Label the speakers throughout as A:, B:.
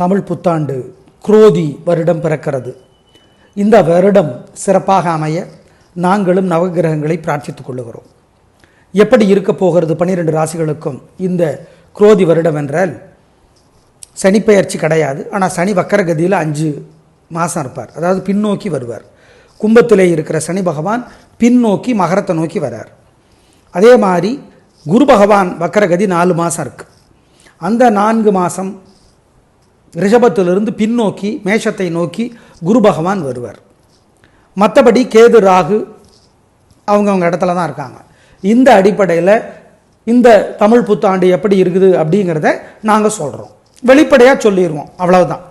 A: தமிழ் புத்தாண்டு குரோதி வருடம் பிறக்கிறது. இந்த வருடம் சிறப்பாக அமைய நாங்களும் நவகிரகங்களை பிரார்த்தித்துக் கொள்ளுகிறோம். எப்படி இருக்க போகிறது பன்னிரெண்டு ராசிகளுக்கும் இந்த குரோதி வருடம் என்றால் சனிப்பெயர்ச்சி கிடையாது. ஆனால் சனி வக்கரகதியில் அஞ்சு மாதம் இருப்பார். அதாவது பின்னோக்கி வருவார். கும்பத்திலே இருக்கிற சனி பகவான் பின்னோக்கி மகரத்தை நோக்கி வரார். அதே மாதிரி குரு பகவான் வக்கரகதி நாலு மாதம் இருக்குது அந்த நான்கு மாதம் ரிஷபத்திலிருந்து பின்னோக்கி மேஷத்தை நோக்கி குரு பகவான் வருவார். மற்றபடி கேது ராகு அவங்கவுங்க இடத்துல தான் இருக்காங்க. இந்த அடிப்படையில் இந்த தமிழ் புத்தாண்டு எப்படி இருக்குது அப்படிங்கிறத நாங்கள் சொல்கிறோம் வெளிப்படையாக சொல்லிடுவோம் அவ்வளவுதான்.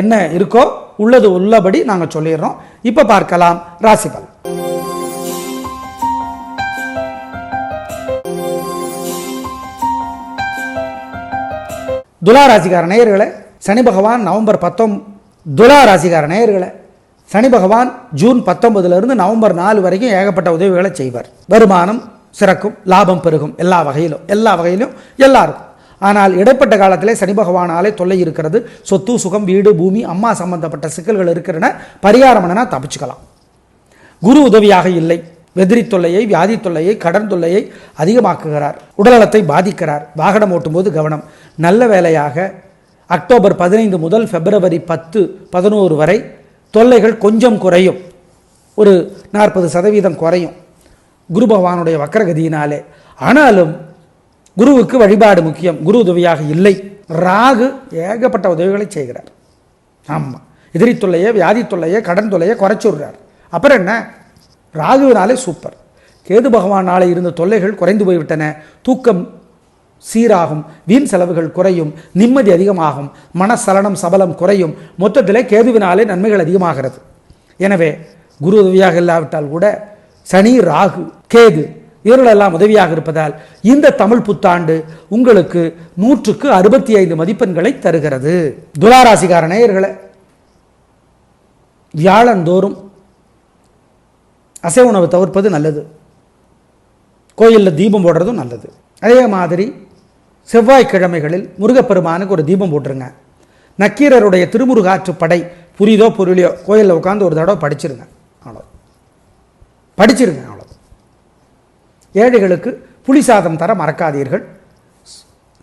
A: என்ன இருக்கோ உள்ளது உள்ளபடி நாங்கள் சொல்லிடுறோம். இப்போ பார்க்கலாம் ராசிபல் துலா ராசிக்கார நேயர்களே சனி பகவான் நவம்பர் பத்தொம் துலா ராசிகார நேயர்களை சனி பகவான் ஜூன் பத்தொன்பதுலேருந்து நவம்பர் நாலு வரைக்கும் ஏகப்பட்ட உதவிகளை செய்வார். வருமானம் சிறக்கும் லாபம் பெருகும் எல்லா வகையிலும் எல்லா வகையிலும் எல்லாருக்கும். ஆனால் இடைப்பட்ட காலத்திலே சனி பகவானாலே தொல்லை இருக்கிறது. சொத்து சுகம் வீடு பூமி அம்மா சம்பந்தப்பட்ட சிக்கல்கள் இருக்கிறன பரிகாரம் என்னன்னா தப்பிச்சுக்கலாம். குரு உதவியாக இல்லை. வெதிரி தொல்லையை வியாதி தொல்லையை கடன் தொல்லையை அதிகமாக்குகிறார். உடல்நலத்தை பாதிக்கிறார். வாகனம் ஓட்டும்போது கவனம். நல்ல வேலையாக அக்டோபர் பதினைந்து முதல் பிப்ரவரி பத்து பதினோரு வரை தொல்லைகள் கொஞ்சம் குறையும். ஒரு நாற்பது சதவீதம் குறையும். குரு பகவானுடைய வக்கரகதியினாலே ஆனாலும் குருவுக்கு வழிபாடு முக்கியம். குரு உதவியாக இல்லை. ராகு ஏகப்பட்ட உதவிகளை செய்கிறார். ஆமாம் எதிரி தொல்லையை வியாதி தொல்லையை கடன் தொல்லையை குறைச்சுடுறார் அப்புறம் என்ன? ராகுவினாலே சூப்பர். கேது பகவானாலே இருந்த தொல்லைகள் குறைந்து போய்விட்டன. தூக்கம் சீராகும் வீண் செலவுகள் குறையும் நிம்மதி அதிகமாகும் மனசலனம் சபலம் குறையும் மொத்தத்திலே கேதுவினாலே நன்மைகள் அதிகமாகிறது. எனவே குரு உதவியாக இல்லாவிட்டால் கூட சனி ராகு கேது இவர்களெல்லாம் உதவியாக இருப்பதால் இந்த தமிழ் புத்தாண்டு உங்களுக்கு நூற்றுக்கு அறுபத்தி ஐந்து மதிப்பெண்களை தருகிறது. துளாராசிகார நேயர்களை வியாழந்தோறும் அசை உணவு தவிர்ப்பது நல்லது. கோயிலில் தீபம் போடுறதும் நல்லது. அதே மாதிரி செவ்வாய்க்கிழமைகளில் முருகப்பெருமானுக்கு ஒரு தீபம் போட்டுருங்க. நக்கீரருடைய திருமுருகாற்று படை புரியுதோ புரியலையோ கோயிலில் உட்காந்து ஒரு தடவை படிச்சிருங்க. அவ்வளோ படிச்சிருங்க அவ்வளோ ஏழைகளுக்கு புளி சாதம் தர மறக்காதீர்கள்.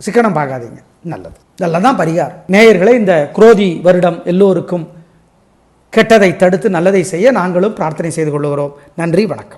A: சிக்கனம் பார்க்காதீங்க. நல்லது. நல்லதான் தான் பரிகாரம். நேயர்களை இந்த குரோதி வருடம் எல்லோருக்கும் கெட்டதை தடுத்து நல்லதை செய்ய நாங்களும் பிரார்த்தனை செய்து கொள்கிறோம். நன்றி வணக்கம்.